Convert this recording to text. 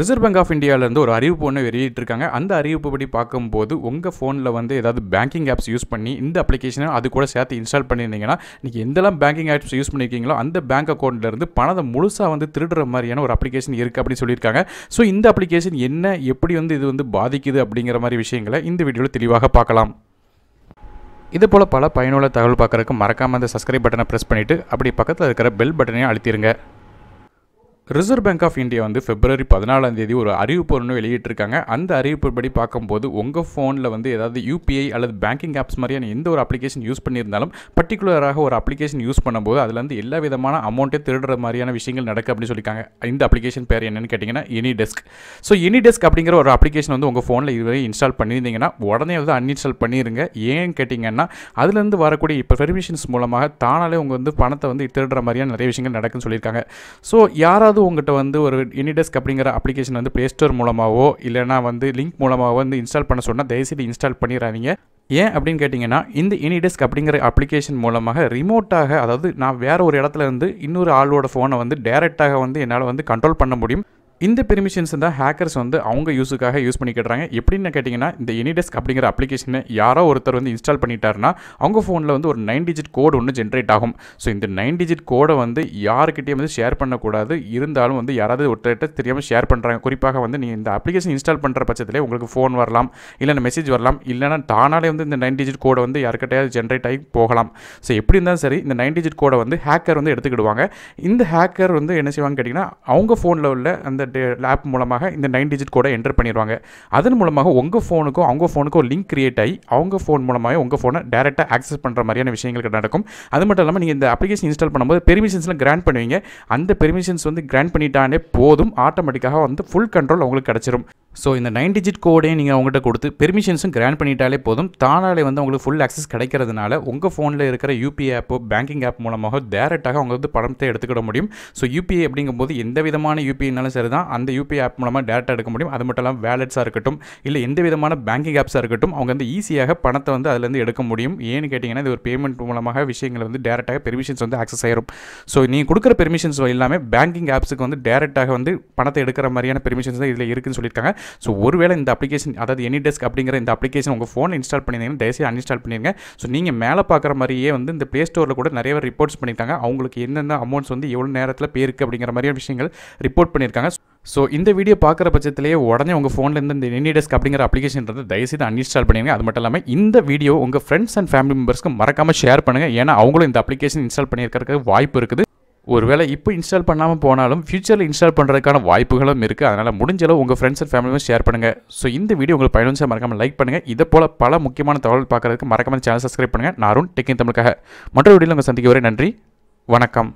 Reserve Bank of இந்தியாவிலேருந்து ஒரு அறிவிப்பு ஒன்று வெளியிட்டிருக்காங்க. அந்த அறிவிப்புப்படி பார்க்கும்போது உங்கள் ஃபோனில் வந்து ஏதாவது பேங்கிங் ஆப்ஸ் யூஸ் பண்ணி இந்த அப்ளிகேஷனை அது கூட சேர்த்து இன்ஸ்டால் பண்ணியிருந்தீங்கன்னா நீங்கள் எந்தெல்லாம் பேங்கிங் ஆப்ஸ் யூஸ் பண்ணியிருக்கீங்களோ அந்த பேங்க் அக்கௌண்ட்லேருந்து பணத்தை முழுசாக வந்து திருடுற மாதிரியான ஒரு அப்ளிகேஷன் இருக்குது அப்படின்னு சொல்லியிருக்காங்க. ஸோ இந்த அப்ளிகேஷன் என்ன எப்படி வந்து இது வந்து பாதிக்குது அப்படிங்கிற மாதிரி விஷயங்களை இந்த வீடியோவில் தெளிவாக பார்க்கலாம். இது போல் பல பயனுள்ள தகவல் பார்க்குறதுக்கு மறக்காமல் அந்த சப்ஸ்கிரைப் பட்டனை ப்ரெஸ் பண்ணிவிட்டு அப்படி பக்கத்தில் இருக்கிற பெல் பட்டனையும் அழுத்திடுங்க ரிசர்வ் பேங்க் ஆஃப் இந்தியா வந்து பிப்ரவரி பதினாலாம் தேதி ஒரு அறிவிப்பு ஒன்று வெளியிட்டிருக்காங்க. அந்த அறிவிப்புப்படி பார்க்கும்போது உங்கள் ஃபோனில் வந்து ஏதாவது யூபிஐ அல்லது பேங்கிங் ஆப்ஸ் மாதிரியான எந்த ஒரு அப்ளிகேஷன் யூஸ் பண்ணியிருந்தாலும் பர்டிகுலராக ஒரு அப்ளிகேஷன் யூஸ் பண்ணும்போது அதுலேருந்து எல்லா விதமான அமௌண்ட்டே திருடுற மாதிரியான விஷயங்கள் நடக்கு அப்படின்னு சொல்லியிருக்காங்க. இந்த அப்ளிகேஷன் பேர் என்னன்னு கேட்டிங்கன்னா any desk so any desk அப்படிங்கிற ஒரு அப்ளிகேஷன் வந்து உங்கள் ஃபோனில் இதுவரை இன்ஸ்டால் பண்ணியிருந்தீங்கன்னா உடனே வந்து அன்இன்ஸ்டால் பண்ணிடுங்க ஏன்னு கேட்டிங்கன்னா அதுலேருந்து வரக்கூடிய இப்போ பெர்மிஷன்ஸ் மூலமாக தானாலே உங்கள் வந்து பணத்தை வந்து திருடுற மாதிரியான நிறைய விஷயங்கள் நடக்குன்னு சொல்லியிருக்காங்க. ஸோ யாராவது உங்கள்கிட்ட வந்து ஒரு எனிடெஸ்க் அப்படிங்கிற அப்ளிகேஷன் வந்து ப்ளே ஸ்டோர் மூலமாகவோ இல்லைனா வந்து லிங்க் மூலமாக வந்து இன்ஸ்டால் பண்ண சொன்னால் தயவுசெய்து இன்ஸ்டால் பண்ணிடாதீங்க. ஏன் அப்படின்னு கேட்டிங்கன்னா இந்த எனிடெஸ்க் அப்படிங்கிற அப்ளிகேஷன் மூலமாக ரிமோட்டாக அதாவது நான் வேறு ஒரு இடத்துல இருந்து இன்னொரு ஆளோட ஃபோனை வந்து டேரெக்டாக வந்து என்னால் வந்து கண்ட்ரோல் பண்ண முடியும். இந்த பெர்மிஷன்ஸ் தான் ஹேக்கர்ஸ் வந்து அவங்க யூஸுக்காக யூஸ் பண்ணிக்கிட்டுறாங்க எப்படின்னு கேட்டிங்கன்னா இந்த எனிடெஸ்க் அப்படிங்கிற அப்ளிகேஷனை யாரோ ஒருத்தர் வந்து இன்ஸ்டால் பண்ணிட்டாருன்னா அவங்க ஃபோனில் வந்து ஒரு நைன் டிஜிட் கோடு ஒன்று ஜென்ரேட் ஆகும். ஸோ இந்த நைன் டிஜிட் கோடை வந்து யாருக்கிட்டேயும் வந்து ஷேர் பண்ணக்கூடாது. இருந்தாலும் வந்து யாராவது ஒருத்தர்கிட்ட தெரியாமல் ஷேர் பண்ணுறாங்க குறிப்பாக வந்து நீங்கள் இந்த அப்ளிகேஷன் இன்ஸ்டால் பண்ணுற பட்சத்திலே உங்களுக்கு ஃபோன் வரலாம் இல்லைன்னா மெசேஜ் வரலாம் இல்லைனா தானாலே வந்து இந்த நைன் டிஜிட் கோடை வந்து யாருக்கிட்டையாவது ஜென்ரேட் ஆகி போகலாம். ஸோ எப்படி இருந்தாலும் சரி இந்த நைன் டிஜிட் கோடை வந்து ஹேக்கர் வந்து எடுத்துக்கிடுவாங்க. இந்த ஹேக்கர் வந்து என்ன செய்வாங்க கேட்டிங்கன்னா அவங்க ஃபோனில் உள்ள அந்த ஆப் மூலமாக இந்த நைன் டிஜிட் கோடை என்டர் பண்ணிடுவாங்க அதன் மூலமாக உங்கள் ஃபோனுக்கும் அவங்க ஃபோனுக்கும் லிங்க் கிரியேட் ஆகி அவங்க ஃபோன் மூலமாக உங்கள் ஃபோனை டேரெக்டாக ஆக்சஸ் பண்ணுற மாதிரியான விஷயங்கள் நடக்கும். அது மட்டும் இல்லாமல் நீங்கள் இந்த அப்ளிகேஷன் இன்ஸ்டால் பண்ணும்போது பெர்மிஷன்ஸ்லாம் கிராண்ட் பண்ணுவீங்க. அந்த பெர்மிஷன்ஸ் வந்து கிராண்ட் பண்ணிட்டானே போதும். ஆட்டோமேட்டிக்காக வந்து ஃபுல் கண்ட்ரோல் உங்களுக்கு கிடச்சிரும். ஸோ இந்த நைன் டிஜிட் கோடையும் நீங்கள் அவங்ககிட்ட கொடுத்து பெர்மிஷன்ஸும் கிராண்ட் பண்ணிட்டாலே போதும். தானாலே வந்து உங்களுக்கு ஃபுல் ஆக்சஸ் கிடைக்கிறதுனால உங்கள் ஃபோனில் இருக்கிற யூபிஐ ஆப்போ பேங்கிங் ஆப் மூலமாக டேரெக்டாக அவங்க வந்து பணத்தை எடுத்துக்கிட முடியும். ஸோ யூபிஐ அப்படிங்கும்போது எந்த விதமான யூபிஐனாலும் சரி தான் அந்த யூபிஐ ஆப் மூலமாக டேரெக்டாக எடுக்க முடியும். அது மட்டும் இல்லாமல் வேலட்ஸாக இருக்கட்டும் இல்லை எந்த விதமான பேங்கிங் ஆப்ஸாக இருக்கட்டும் அவங்க வந்து ஈஸியாக பணத்தை வந்து அதுலேருந்து எடுக்க முடியும். ஏன்னு கேட்டிங்கன்னா இது ஒரு பேமெண்ட் மூலமாக விஷயங்களை வந்து டேரெக்டாக பெர்மிஷன்ஸ் வந்து ஆக்சஸ் ஆயிரும். ஸோ நீங்கள் கொடுக்குற பெர்மிஷன்ஸ் எல்லாமே பேங்கிங் ஆப்ஸுக்கு வந்து டேரெக்டாக வந்து பணத்தை எடுக்கிற மாதிரியான பெர்மிஷன்ஸ் தான் இதில் இருக்குதுன்னு சொல்லியிருக்காங்க. ஸோ ஒருவேளை இந்த அப்ளிகேஷன் அதாவது எனி டெஸ்க் அப்படிங்கிற இந்த அப்ளிகேஷன் உங்கள் ஃபோனில் இன்ஸ்டால் பண்ணியிருந்தீங்கன்னா தயவுசெய்து அன்இன்ஸ்டால் பண்ணிடுங்க ஸோ நீங்கள் மேலே பார்க்குற மாதிரியே வந்து இந்த ப்ளே ஸ்டோரில் கூட நிறைய பேர் ரிப்போர்ட்ஸ் பண்ணியிருக்காங்க. அவங்களுக்கு என்னென்ன அமௌண்ட்ஸ் வந்து எவ்வளோ நேரத்தில் பேருக்கு அப்படிங்கிற மாதிரியான விஷயங்கள் ரிப்போர்ட் பண்ணியிருக்காங்க. ஸோ இந்த வீடியோ பார்க்குற பட்சத்திலேயே உடனே உங்கள் ஃபோனில் இருந்து இந்த எனி டெஸ்க் அப்படிங்கிற அப்ளிகேஷன் இருந்து தயவுசெய்து அன்இன்ஸ்டால் பண்ணிடுங்க அது மட்டும் இல்லாமல் இந்த வீடியோ உங்கள் ஃப்ரெண்ட்ஸ் அண்ட் ஃபேமிலி மெம்பர்ஸ்க்கு மறக்காமல் ஷேர் பண்ணுங்கள் ஏன்னா அவங்களும் இந்த அப்ளிகேஷன் இன்ஸ்டால் பண்ணியிருக்கிறதுக்கு வாய்ப்பு இருக்குது. ஒருவேளை இப்போ இன்ஸ்டால் பண்ணாமல் போனாலும் ஃபியூச்சரில் இன்ஸ்டால் பண்ணுறதுக்கான வாய்ப்புகளும் இருக்குது அதனால் முடிஞ்சளவு உங்கள் ஃப்ரெண்ட்ஸ் அண்ட் ஃபேமிலியும் ஷேர் பண்ணுங்கள் ஸோ இந்த வீடியோ உங்களுக்கு பயனுச்சா மறக்காமல் லைக் பண்ணுங்கள் இதை போல் பல முக்கியமான தகவல் பார்க்குறதுக்கு மறக்காமல் சேனல் சப்ஸ்கிரைப் பண்ணுங்கள் நான் அருண் டெக்கின் தமிழுக்காக மற்ற வீடியோவில் உங்கள் சந்திக்க வரை நன்றி. வணக்கம்.